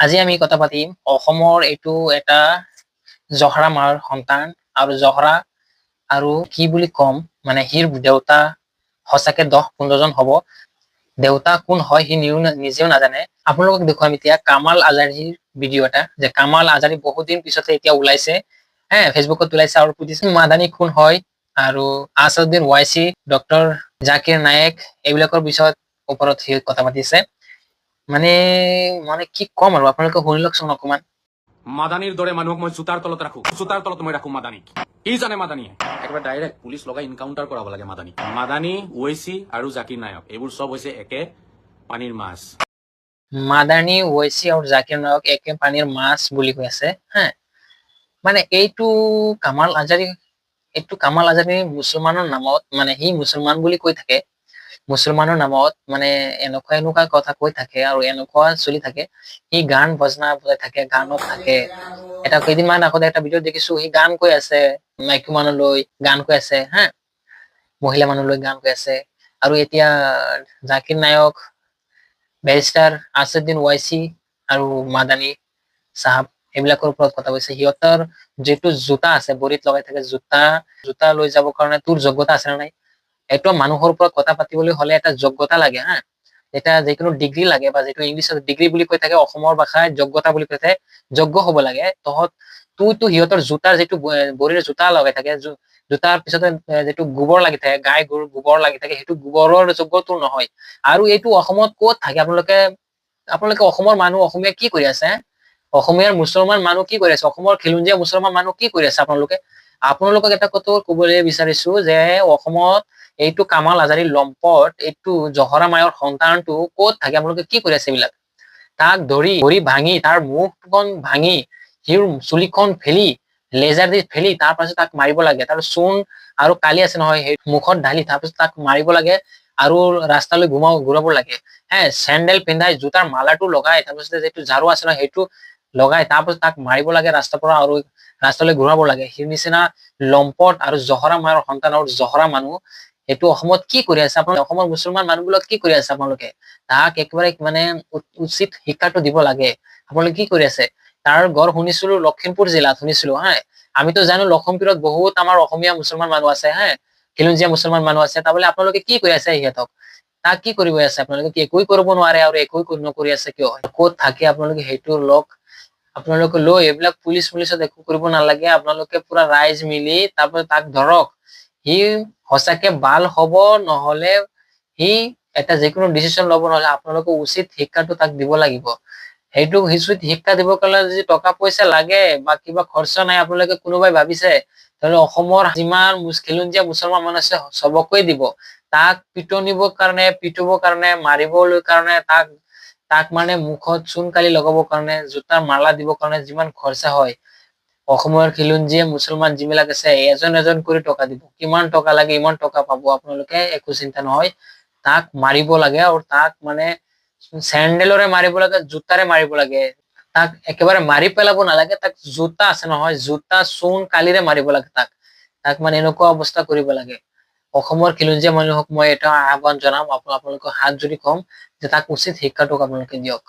আজি আমি কথা পাতিম অসমৰ এইটো এটা জহৰা মাৰ সন্তান আৰু জহৰা আৰু কি বুলি কম মানে সিৰ দেউতা সঁচাকে দহ পোন্ধৰজন হ'ব। দেউতা কোন হয় সি নিও নিজেও নাজানে। আপোনালোকক দেখুৱাম এতিয়া কামাল আজাৰীৰ ভিডিঅ' এটা, যে কামাল আজাৰী বহুত দিন পিছতে এতিয়া ওলাইছে। হে, ফেচবুকত ওলাইছে আৰু সুধিছে, মাদানী কোন হয়? আৰু আছাদুদ্দিন ৱাইচি, ডক্টৰ জাকিৰ নায়েক, এইবিলাকৰ বিষয়ত ওপৰত সি কথা পাতিছে। মানে মানে কি ক'ম আৰু আপোনালোকে শুনি লওকচোন অকমান মাদানীৰ দৰে মানুহক মই জোতাৰ তলত ৰাখো জোতাৰ তলত মই ৰাখো মাদানীক। কি জানে মাদানীয়ে একেবাৰে ডাইৰেক্ট পুলিচ লগাই ইনকাউণ্টাৰ কৰাব লাগে মাদানী মাদানী ঐচি আৰু জাকিৰ নায়ক এইবোৰ চব হৈছে একে পানীৰ মাছ। মাদানী ঐচি আৰু জাকিৰ নায়ক একে পানীৰ মাছ বুলি কৈ আছে হা? মানে এইটো কামাল আজাৰী এইটো কামাল আজাৰী মুছলমানৰ নামত মানে সি মুছলমান বুলি কৈ থাকে। মুছলমানৰ নামত মানে এনেকুৱা এনেকুৱা কথা কৈ থাকে আৰু এনেকুৱা চলি থাকে। সি গান বজনা বজাই থাকে, গানত থাকে। এটা কেইদিনমান আগতে এটা ভিডিঅ' দেখিছো, সি গান কৈ আছে, মাইকী মানুহলৈ গান কৈ আছে, হা? মহিলা মানুহলৈ গান কৈ আছে। আৰু এতিয়া জাকিৰ নায়ক, বেৰিষ্টাৰ আছাদুদ্দিন ৱাইচি আৰু মাদানী চাহাব, এইবিলাকৰ ওপৰত কথা কৈছে। সিহঁতৰ যিটো জোতা আছে ভৰিত লগাই থাকে জোতা জোতা লৈ যাবৰ কাৰণে তোৰ যোগ্যতা আছে নে নাই? এইটো মানুহৰ ওপৰত কথা পাতিবলৈ হলে এটা যোগ্যতা লাগে, হা। এটা যিকোনো ডিগ্ৰী লাগে বা যিটো ইংলিছত ডিগ্ৰী বুলি কৈ থাকে, অসমৰ যোগ্যতা বুলি কৈ থাকে, যোগ্য হ'ব লাগে। তহঁত তোৰতো সিহঁতৰ জোতাৰ যিটো ভৰিৰ জোতা লগাই থাকে জোতাৰ পিছতে যিটো গোবৰ লাগি থাকে, গাই গৰুৰ গোবৰ লাগি থাকে, সেইটো গোবৰৰ যোগ্য তোৰ নহয়। আৰু এইটো অসমত ক'ত থাকে? আপোনালোকে আপোনালোকে অসমৰ মানুহ, অসমীয়া কি কৰি আছে? অসমীয়াৰ মুছলমান মানুহ কি কৰি আছে? অসমৰ খিলঞ্জীয়া মুছলমান মানুহ কি কৰি আছে আপোনালোকে? আপোনালোকক এটা কথা কবলৈ বিচাৰিছো যে অসমত এইটো কামাল আজাৰী লম্পট, এইটো জহৰা মায়ৰ সন্তানটো ক'ত থাকে? আপোনালোকে কি কৰি আছে এইবিলাক? তাক ধৰি ধৰি ভাঙি, তাৰ মুখখন ভাঙি সিৰ চুলিখন ফেলি, লেজাৰ দি ফেলি, তাৰ তাক মাৰিব লাগে। তাৰ চূণ আৰু কালি আছে নহয় মুখত ঢালি তাৰপিছত তাক মাৰিব লাগে আৰু ৰাস্তালৈ ঘুমাব ঘূৰাব লাগে। হে, চেণ্ডেল পিন্ধাই জোতাৰ মালাটো লগাই তাৰপিছতে যিটো ঝাৰু আছে নহয়, সেইটো লগাই তাৰপিছত তাক মাৰিব লাগে ৰাস্তাৰ পৰা আৰু ৰাস্তালৈ ঘূৰাব লাগে। সেই নিচিনা লম্পট আৰু জহৰা মায়ৰ সন্তান আৰু জহৰা মানুহ এইটো অসমত কি কৰি আছে? আপোনালোকে, অসমৰ মুছলমান মানুহবিলাক কি কৰি আছে আপোনালোকে? তাক একেবাৰে মানে উচিত শিক্ষাটো দিব লাগে। আপোনালোকে কি কৰি আছে? তাৰ গড় শুনিছিলো, লখিমপুৰ জিলাত শুনিছিলো, হা। আমিতো জানো লখিমপুৰত বহুত আমাৰ অসমীয়া মুছলমান মানুহ আছে, হা। খিলঞ্জীয়া মুছলমান মানুহ আছে, তাৰমানে আপোনালোকে কি কৰি আছে সিহঁতক? তাক কি কৰিব আছে আপোনালোকে? কি একোৱে কৰিব নোৱাৰে আৰু একোৱে কৰি- নকৰি আছে কিয়? ক'ত থাকে আপোনালোকে সেইটো লওক আপোনালোকে লৈ এইবিলাক পুলিচ পুলিচত একো কৰিব নালাগে। আপোনালোকে পুৰা ৰাইজ মিলি তাৰপিছত তাক ধৰক সি সঁচাকে ভালো হ'ব নহলে সি এটা যিকোনো ডিচিশন ল'ব নহলে আপোনালোকে উচিত শিক্ষাটো তাক দিব লাগিব। সেইটো উচিত শিক্ষা দিবৰ কাৰণে যদি টকা পইচা লাগে বা কিবা খৰচা নাই আপোনালোকে কোনোবাই ভাবিছে তেনেহলে অসমৰ যিমান খিলঞ্জীয়া মুছলমান মানুহ আছে চবকে দিব। তাক পিটনিবৰ কাৰণে, পিটিবৰ কাৰণে, মাৰিবলৈ কাৰণে, তাক তাক মানে মুখত চূণ কালি লগাবৰ কাৰণে, জোতাৰ মালা দিবৰ কাৰণে যিমান খৰচা হয় অসমৰ খিলঞ্জীয়া মুছলমান যিবিলাক আছে, এজন এজন কৰি টকা দিব। কিমান টকা লাগে, ইমান টকা পাব আপোনালোকে, একো চিন্তা নহয়। তাক মাৰিব লাগে আৰু তাক মানে চেণ্ডেলৰে মাৰিব লাগে, জোতাৰে মাৰিব লাগে। তাক একেবাৰে মাৰি পেলাব নালাগে, তাক জোতা আছে নহয়, জোতা, চূণ, কালিৰে মাৰিব লাগে তাক। তাক মানে এনেকুৱা অৱস্থা কৰিব লাগে। অসমৰ খিলঞ্জীয়া মানুহক মই এটা আহ্বান জনাম আপোন- আপোনালোকক হাত জোৰি কম, যে তাক উচিত শিক্ষাটোক আপোনালোকে দিয়ক।